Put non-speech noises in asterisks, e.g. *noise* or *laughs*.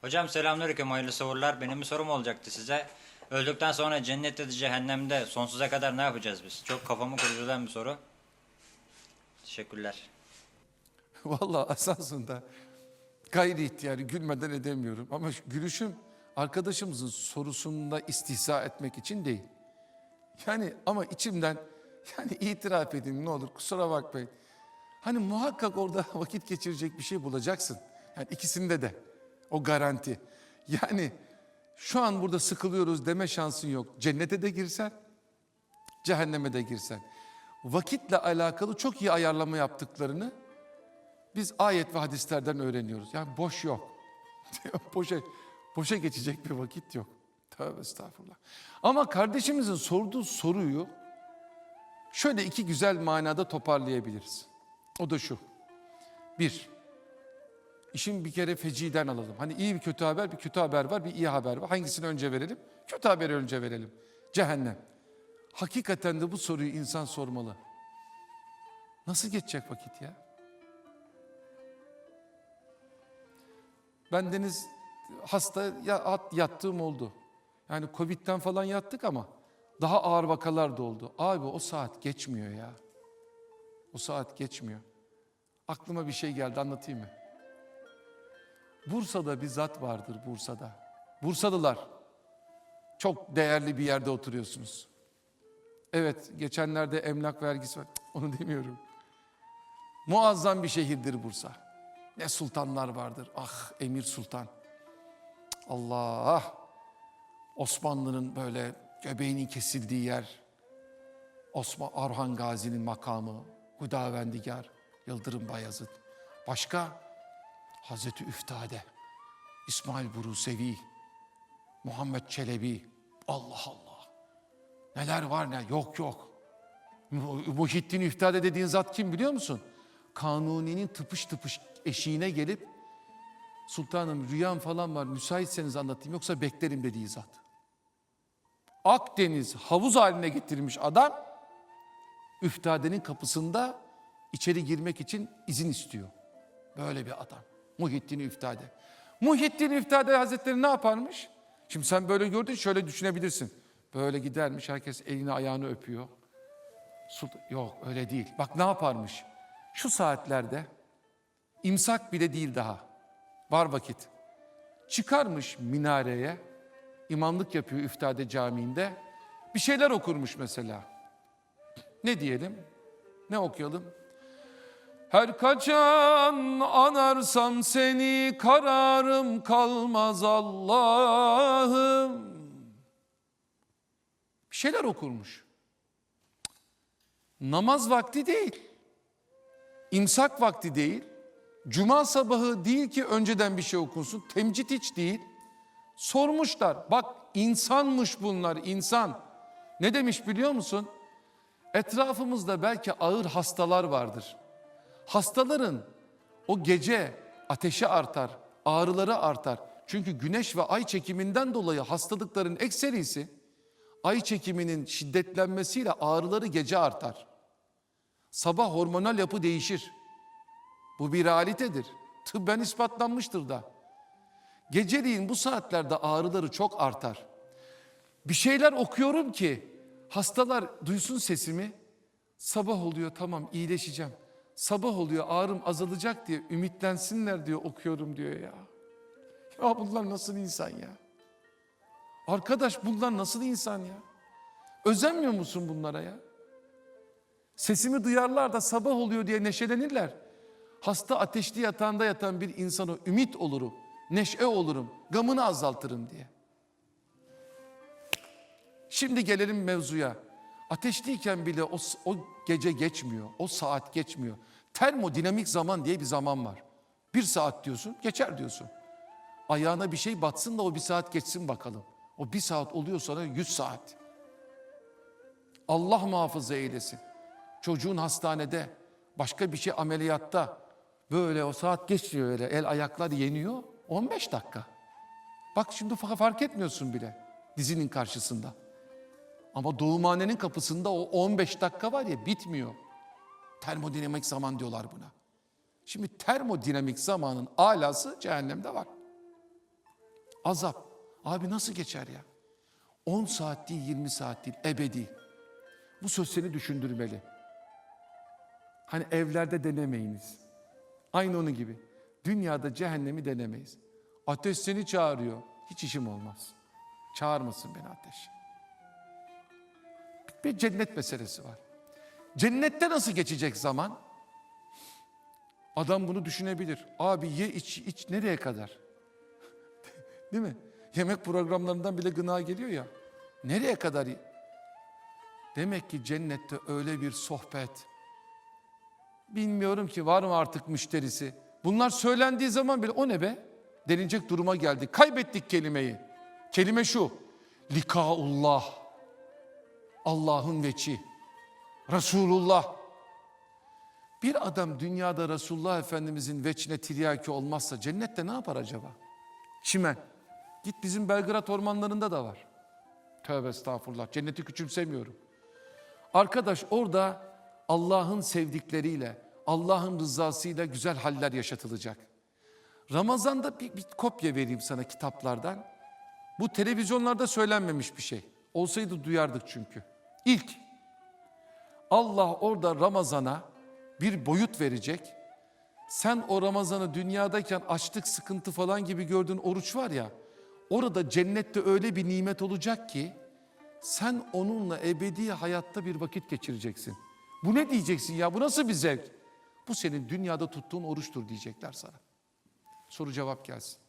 Hocam selamünaleyküm hayırlı savurlar. Benim bir sorum olacaktı size. Öldükten sonra cennette de cehennemde sonsuza kadar ne yapacağız biz? Çok kafamı kurcalayan bir soru. Teşekkürler. *laughs* Vallahi esasında gayri ihtiyari gülmeden edemiyorum. Ama gülüşüm arkadaşımızın sorusunda istihza etmek için değil. Yani ama içimden *laughs* yani itiraf edin ne olur kusura bakmayın. Hani muhakkak orada *laughs* vakit geçirecek bir şey bulacaksın. Yani ikisinde de o garanti. Yani şu an burada sıkılıyoruz deme şansın yok. Cennete de girsen, cehenneme de girsen. Vakitle alakalı çok iyi ayarlama yaptıklarını biz ayet ve hadislerden öğreniyoruz. Yani boş yok. *laughs* boşa, boşa geçecek bir vakit yok. Tövbe estağfurullah. Ama kardeşimizin sorduğu soruyu şöyle iki güzel manada toparlayabiliriz. O da şu. Bir, işin bir kere feciden alalım. Hani iyi bir kötü haber, bir kötü haber var, bir iyi haber var. Hangisini önce verelim? Kötü haberi önce verelim. Cehennem. Hakikaten de bu soruyu insan sormalı. Nasıl geçecek vakit ya? Ben deniz hasta ya, at- yattığım oldu. Yani Covid'den falan yattık ama daha ağır vakalar da oldu. Abi o saat geçmiyor ya. O saat geçmiyor. Aklıma bir şey geldi anlatayım mı? Bursa'da bir zat vardır Bursa'da. Bursalılar çok değerli bir yerde oturuyorsunuz. Evet geçenlerde emlak vergisi var. Onu demiyorum. Muazzam bir şehirdir Bursa. Ne sultanlar vardır. Ah Emir Sultan. Allah. Osmanlı'nın böyle göbeğinin kesildiği yer. Osman Arhan Gazi'nin makamı. Hudavendigar, Yıldırım Bayezid. Başka? Hazreti Üftade, İsmail Burusevi, Muhammed Çelebi. Allah Allah. Neler var ne? Yok yok. Mu- Muhittin Üftade dediğin zat kim biliyor musun? Kanuni'nin tıpış tıpış eşiğine gelip Sultanım rüyam falan var müsaitseniz anlatayım yoksa beklerim dediği zat. Akdeniz havuz haline getirilmiş adam Üftade'nin kapısında içeri girmek için izin istiyor. Böyle bir adam. Muhittin Üftade. Muhittin Üftade Hazretleri ne yaparmış? Şimdi sen böyle gördün şöyle düşünebilirsin. Böyle gidermiş herkes elini ayağını öpüyor. Sultan, yok öyle değil. Bak ne yaparmış? Şu saatlerde imsak bile değil daha. Var vakit. Çıkarmış minareye, imamlık yapıyor Üftade Camii'nde. Bir şeyler okurmuş mesela. Ne diyelim? Ne okuyalım? Her kaçan anarsam seni kararım kalmaz Allah'ım. Bir şeyler okurmuş. Namaz vakti değil. İmsak vakti değil. Cuma sabahı değil ki önceden bir şey okunsun. Temcit hiç değil. Sormuşlar. Bak insanmış bunlar insan. Ne demiş biliyor musun? Etrafımızda belki ağır hastalar vardır. Hastaların o gece ateşi artar, ağrıları artar. Çünkü güneş ve ay çekiminden dolayı hastalıkların ekserisi ay çekiminin şiddetlenmesiyle ağrıları gece artar. Sabah hormonal yapı değişir. Bu bir realitedir. Tıbben ispatlanmıştır da. Geceliğin bu saatlerde ağrıları çok artar. Bir şeyler okuyorum ki hastalar duysun sesimi. Sabah oluyor tamam iyileşeceğim. Sabah oluyor ağrım azalacak diye ümitlensinler diyor okuyorum diyor ya. Ya bunlar nasıl insan ya? Arkadaş bunlar nasıl insan ya? Özenmiyor musun bunlara ya? Sesimi duyarlar da sabah oluyor diye neşelenirler. Hasta ateşli yatağında yatan bir insana ümit olurum, neşe olurum, gamını azaltırım diye. Şimdi gelelim mevzuya. Ateşliyken bile o, o gece geçmiyor, o saat geçmiyor. Termodinamik zaman diye bir zaman var. Bir saat diyorsun, geçer diyorsun. Ayağına bir şey batsın da o bir saat geçsin bakalım. O bir saat oluyor sana yüz saat. Allah muhafaza eylesin. Çocuğun hastanede, başka bir şey ameliyatta böyle o saat geçiyor öyle el ayaklar yeniyor 15 dakika. Bak şimdi fa- fark etmiyorsun bile dizinin karşısında. Ama doğumhanenin kapısında o 15 dakika var ya bitmiyor. Termodinamik zaman diyorlar buna. Şimdi termodinamik zamanın alası cehennemde var. Azap. Abi nasıl geçer ya? 10 saat değil 20 saat değil ebedi. Bu söz seni düşündürmeli. Hani evlerde denemeyiniz. Aynı onun gibi. Dünyada cehennemi denemeyiz. Ateş seni çağırıyor. Hiç işim olmaz. Çağırmasın beni ateş. Bir cennet meselesi var. Cennette nasıl geçecek zaman? Adam bunu düşünebilir. Abi ye iç iç nereye kadar? *laughs* Değil mi? Yemek programlarından bile gına geliyor ya. Nereye kadar? Demek ki cennette öyle bir sohbet. Bilmiyorum ki var mı artık müşterisi. Bunlar söylendiği zaman bile o ne be? Denilecek duruma geldik. Kaybettik kelimeyi. Kelime şu. Likaullah. Allah'ın veçi. Resulullah. Bir adam dünyada Resulullah Efendimizin veçine tiryaki olmazsa cennette ne yapar acaba? Çimen. Git bizim Belgrad ormanlarında da var. Tövbe estağfurullah. Cenneti küçümsemiyorum. Arkadaş orada Allah'ın sevdikleriyle, Allah'ın rızasıyla güzel haller yaşatılacak. Ramazan'da bir, bir kopya vereyim sana kitaplardan. Bu televizyonlarda söylenmemiş bir şey. Olsaydı duyardık çünkü. İlk Allah orada Ramazan'a bir boyut verecek. Sen o Ramazan'ı dünyadayken açlık, sıkıntı falan gibi gördüğün oruç var ya. Orada cennette öyle bir nimet olacak ki sen onunla ebedi hayatta bir vakit geçireceksin. Bu ne diyeceksin ya? Bu nasıl bir zevk? Bu senin dünyada tuttuğun oruçtur diyecekler sana. Soru cevap gelsin.